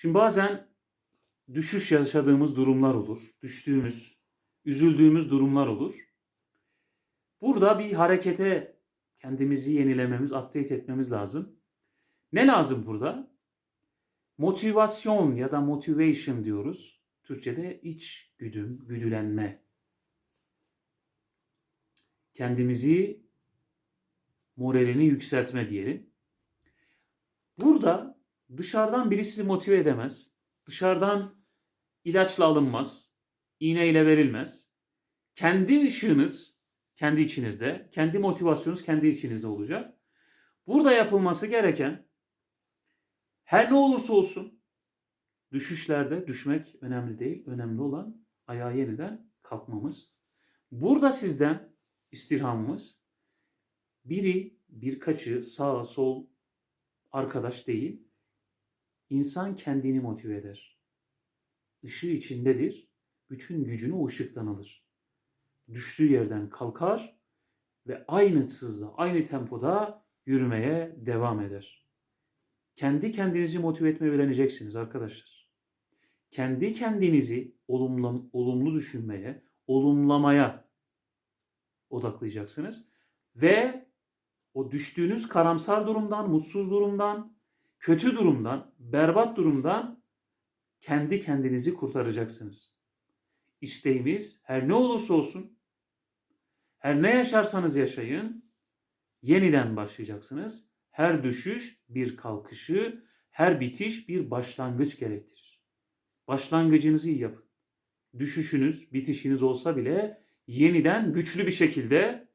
Şimdi bazen düşüş yaşadığımız durumlar olur. Düştüğümüz, üzüldüğümüz durumlar olur. Burada bir harekete kendimizi yenilememiz, update etmemiz lazım. Ne lazım burada? Motivasyon ya da motivation diyoruz. Türkçe'de iç güdüm, güdülenme. Kendimizi moralini yükseltme diyelim. Burada dışarıdan biri sizi motive edemez. Dışarıdan ilaçla alınmaz. iğneyle verilmez. Kendi ışığınız kendi içinizde, kendi motivasyonunuz kendi içinizde olacak. Burada yapılması gereken her ne olursa olsun düşüşlerde düşmek önemli değil. Önemli olan ayağa yeniden kalkmamız. Burada sizden istirhamımız biri birkaçı sağ sol arkadaş değil. İnsan kendini motive eder. Işığı içindedir. Bütün gücünü o ışıktan alır. Düştüğü yerden kalkar ve aynı hızla, aynı tempoda yürümeye devam eder. Kendi kendinizi motive etmeyi öğreneceksiniz arkadaşlar. Kendi kendinizi olumlu, olumlu düşünmeye, olumlamaya odaklayacaksınız. Ve o düştüğünüz karamsar durumdan, mutsuz durumdan, kötü durumdan, berbat durumdan kendi kendinizi kurtaracaksınız. İsteğimiz her ne olursa olsun, her ne yaşarsanız yaşayın, yeniden başlayacaksınız. Her düşüş bir kalkışı, her bitiş bir başlangıç gerektirir. Başlangıcınızı iyi yapın. Düşüşünüz, bitişiniz olsa bile yeniden güçlü bir şekilde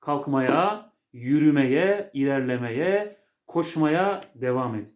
kalkmaya, yürümeye, ilerlemeye, koşmaya devam edin.